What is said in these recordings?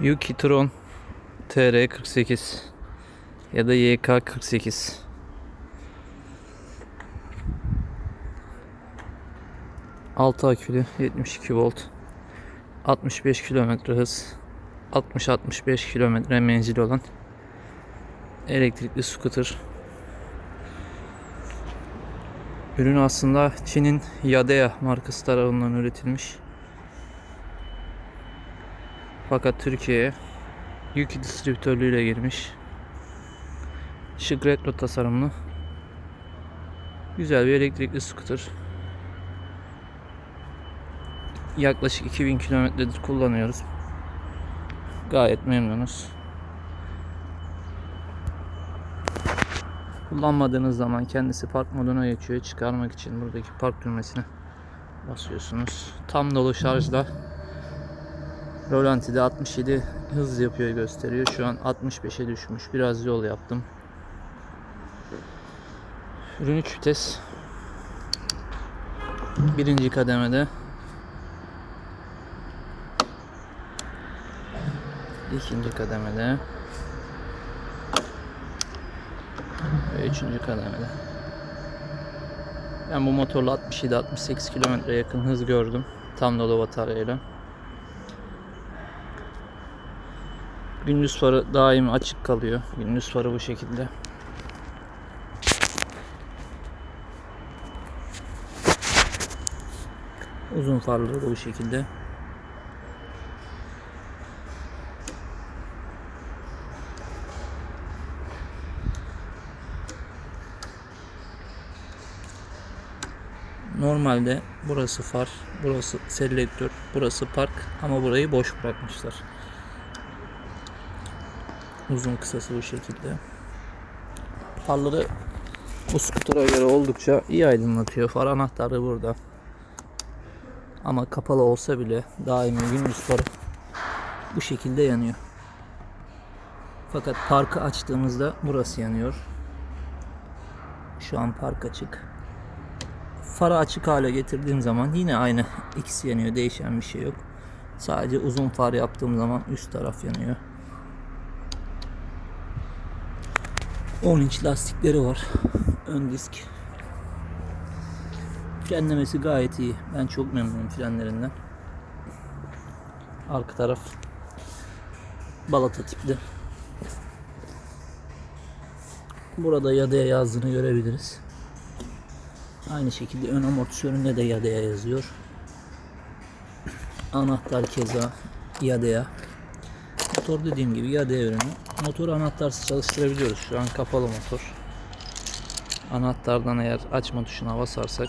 Yuki Tron TR48 ya da YK48 6 akülü 72 volt 65 kilometre hız 60-65 kilometre menzili olan elektrikli scooter Ürün aslında Çin'in Yadea markası tarafından üretilmiş. Fakat Türkiye'ye Yuki distribütörlüğüyle girmiş. Şık retro tasarımlı. Güzel bir elektrikli scooter. Yaklaşık 2000 kilometredir kullanıyoruz. Gayet memnunuz. Kullanmadığınız zaman kendisi park moduna geçiyor. Çıkarmak için buradaki park düğmesine basıyorsunuz. Tam dolu şarjla Rolanti'de 67 hız yapıyor gösteriyor. Şu an 65'e düşmüş. Biraz yol yaptım. Ürün 3 vites. Birinci kademede. ikinci kademede. Ve üçüncü kademede. Ben bu motorla 67-68 kilometre yakın hız gördüm. Tam dolu bataryayla. Gündüz farı daimi açık kalıyor. Gündüz farı bu şekilde. Uzun farları da bu şekilde. Normalde burası far, burası selektör, burası park ama burayı boş bırakmışlar. Uzun kısası bu şekilde. Farları bu skutura göre oldukça iyi aydınlatıyor. Far anahtarı burada. Ama kapalı olsa bile daimi gündüz farı bu şekilde yanıyor. Fakat parkı açtığımızda burası yanıyor. Şu an park açık. Farı açık hale getirdiğim zaman yine aynı ikisi yanıyor. Değişen bir şey yok. Sadece uzun far yaptığım zaman üst taraf yanıyor. 10 inç lastikleri var. Ön disk. Frenlemesi gayet iyi. Ben çok memnunum frenlerinden. Arka taraf balata tipli. Burada yadaya yazdığını görebiliriz. Aynı şekilde ön amortisöründe de yadaya yazıyor. Anahtar keza yadaya. Motor dediğim gibi yadaya ürünü. Motoru anahtarsız çalıştırabiliyoruz. Şu an kapalı motor. Anahtardan eğer açma tuşuna basarsak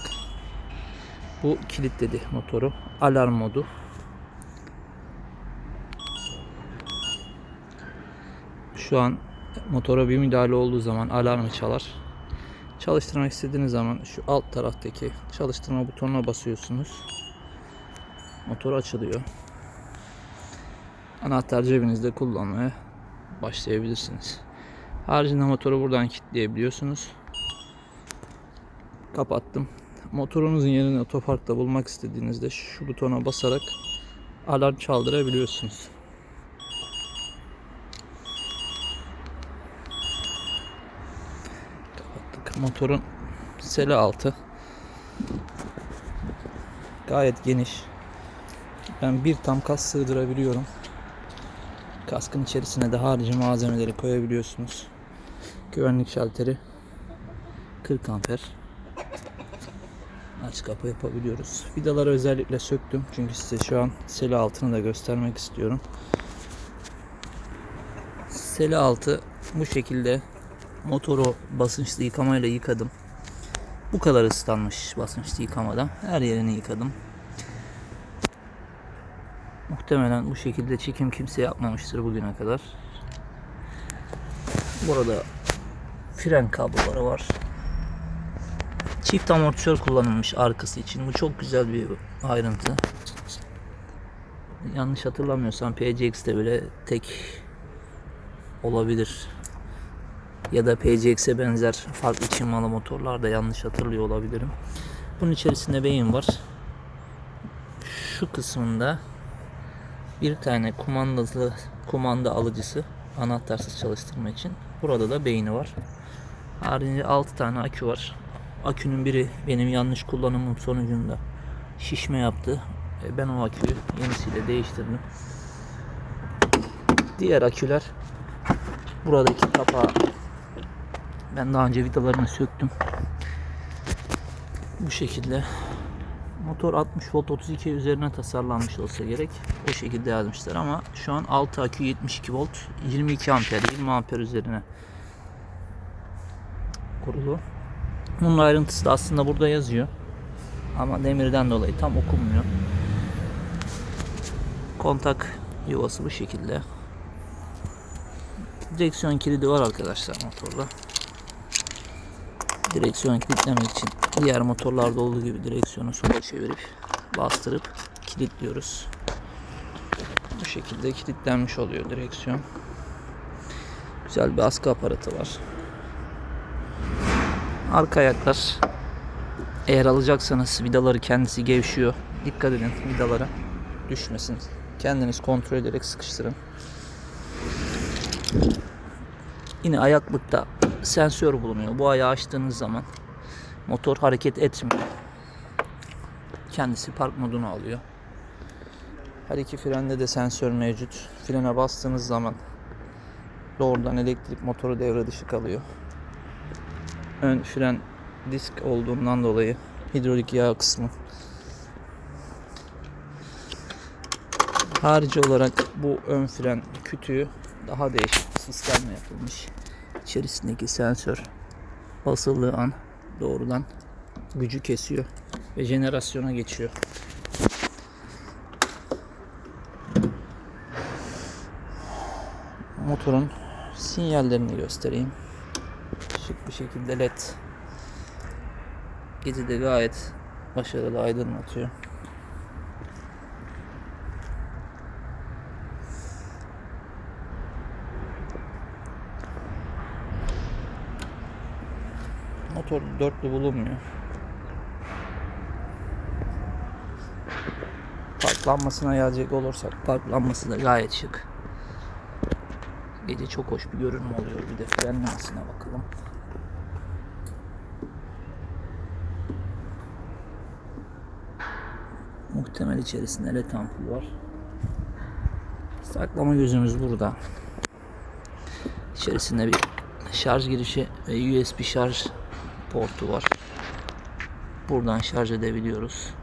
bu kilitledi motoru. Alarm modu. Şu an motora bir müdahale olduğu zaman alarmı çalar. Çalıştırmak istediğiniz zaman şu alt taraftaki çalıştırma butonuna basıyorsunuz. Motor açılıyor. Anahtar cebinizde kullanmaya başlayabilirsiniz. Haricinde motoru buradan kilitleyebiliyorsunuz. Kapattım. Motorunuzun yerini otoparkta bulmak istediğinizde şu butona basarak alarm çaldırabiliyorsunuz. Kapattık. Motorun sele altı gayet geniş. Ben bir tam kas sığdırabiliyorum. Kaskın içerisine de harici malzemeleri koyabiliyorsunuz. Güvenlik şalteri 40 amper. Aç kapı yapabiliyoruz. Vidaları özellikle söktüm. Çünkü size şu an sele altını da göstermek istiyorum. Sele altı bu şekilde motoru basınçlı yıkamayla yıkadım. Bu kadar ıslanmış basınçlı yıkamadan. Her yerini yıkadım. Muhtemelen bu şekilde çekim kimse yapmamıştır bugüne kadar. Burada fren kabloları var. Çift amortisör kullanılmış arkası için. Bu çok güzel bir ayrıntı. Yanlış hatırlamıyorsam PCX'te bile tek olabilir. Ya da PCX'e benzer farklı Çin malı motorlarda yanlış hatırlıyor olabilirim. Bunun içerisinde beyin var. Şu kısmında Bir tane kumandalı kumanda alıcısı anahtarsız çalıştırma için. Burada da beyni var. Harici 6 tane akü var. Akünün biri benim yanlış kullanımım sonucunda şişme yaptı. E, Ben o aküyü yenisiyle değiştirdim. Diğer aküler buradaki kapağı ben daha önce vidalarını söktüm. Bu şekilde motor 60 volt 32 üzerine tasarlanmış olsa gerek. O şekilde yazmışlar ama şu an 6 akü 72 volt 22 amper 20 amper üzerine kurulu. Bunun ayrıntısı da aslında burada yazıyor. Ama demirden dolayı tam okunmuyor. Kontak yuvası bu şekilde. Direksiyon kilidi var arkadaşlar motorda. Direksiyon kilitlemek için diğer motorlarda olduğu gibi direksiyonu sola çevirip bastırıp kilitliyoruz. Bu şekilde kilitlenmiş oluyor direksiyon. Güzel bir askı aparatı var. Arka ayaklar eğer alacaksanız vidaları kendisi gevşiyor. Dikkat edin vidalara düşmesin. Kendiniz kontrol ederek sıkıştırın. Yine ayaklıkta sensör bulunuyor. Bu ayağı açtığınız zaman motor hareket etmiyor. Kendisi park modunu alıyor. Her iki frende de sensör mevcut. Frene bastığınız zaman doğrudan elektrik motoru devre dışı kalıyor. Ön fren disk olduğundan dolayı hidrolik yağ kısmı Harici olarak bu ön fren kütüğü daha değişik bir sistemle yapılmış. İçerisindeki sensör basıldığı an doğrudan gücü kesiyor ve jenerasyona geçiyor. Motorun sinyallerini göstereyim. Şık bir şekilde led gecede gayet başarılı aydınlatıyor. Motor dörtlü bulunmuyor. Parklanmasına gelecek olursak parklanması da gayet şık. Gece çok hoş bir görünüm oluyor. Bir de frenlemesine bakalım. Muhtemel içerisinde led ampul var. Saklama gözümüz burada. İçerisinde bir şarj girişi ve USB şarj portu var. Buradan şarj edebiliyoruz.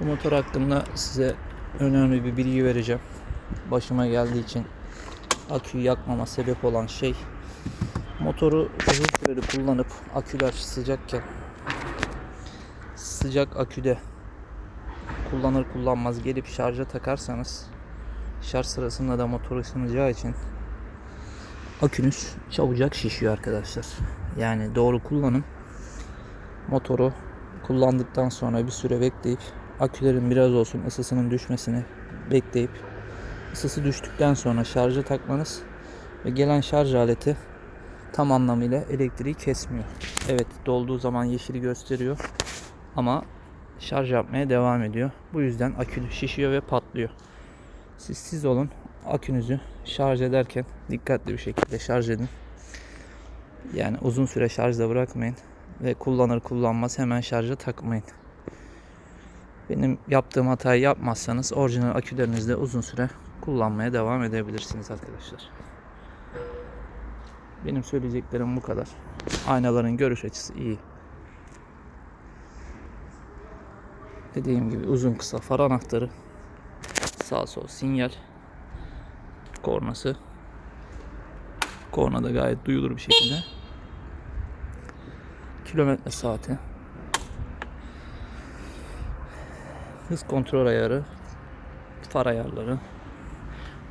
Bu motor hakkında size önemli bir bilgi vereceğim. Başıma geldiği için aküyü yakmama sebep olan şey motoru uzun süreli kullanıp aküler sıcakken sıcak aküde kullanır kullanmaz gelip şarja takarsanız şarj sırasında da motor ısınacağı için akünüz çabucak şişiyor arkadaşlar. Yani doğru kullanım motoru kullandıktan sonra bir süre bekleyip akülerin biraz olsun ısısının düşmesini bekleyip ısısı düştükten sonra şarja takmanız ve gelen şarj aleti tam anlamıyla elektriği kesmiyor. Evet dolduğu zaman yeşili gösteriyor ama şarj yapmaya devam ediyor. Bu yüzden akü şişiyor ve patlıyor. Siz siz olun akünüzü şarj ederken dikkatli bir şekilde şarj edin. Yani uzun süre şarjda bırakmayın ve kullanır kullanmaz hemen şarja takmayın. Benim yaptığım hatayı yapmazsanız orijinal akülerinizde uzun süre kullanmaya devam edebilirsiniz arkadaşlar. Benim söyleyeceklerim bu kadar. Aynaların görüş açısı iyi. Dediğim gibi uzun kısa far anahtarı, sağ sol sinyal, kornası. Korna da gayet duyulur bir şekilde. Kilometre saati. Hız kontrol ayarı, far ayarları,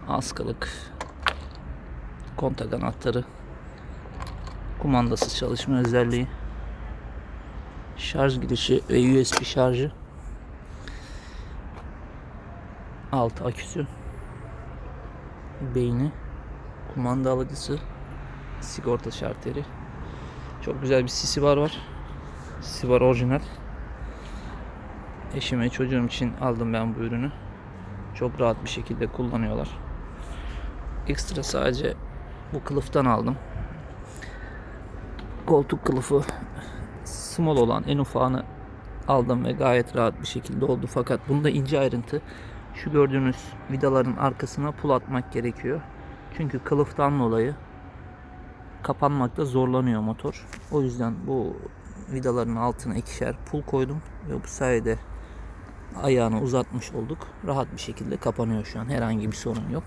askılık, kontak anahtarı, kumandasız çalışma özelliği, şarj girişi ve USB şarjı, alt aküsü, beyni, kumanda alıcısı, sigorta şarteri. Çok güzel bir sisi var var. Sisi var orijinal. Eşime çocuğum için aldım ben bu ürünü. Çok rahat bir şekilde kullanıyorlar. Ekstra sadece bu kılıftan aldım. Koltuk kılıfı small olan en ufağını aldım ve gayet rahat bir şekilde oldu. Fakat bunda ince ayrıntı şu gördüğünüz vidaların arkasına pul atmak gerekiyor. Çünkü kılıftan dolayı kapanmakta zorlanıyor motor. O yüzden bu vidaların altına ikişer pul koydum ve bu sayede ayağını uzatmış olduk. Rahat bir şekilde kapanıyor şu an. Herhangi bir sorun yok.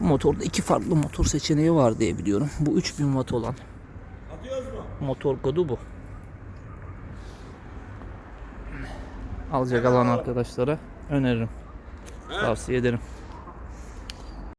Bu motorda iki farklı motor seçeneği var diye biliyorum. Bu 3000 watt olan motor kodu bu. Alacak alan arkadaşlara öneririm. Tavsiye ederim.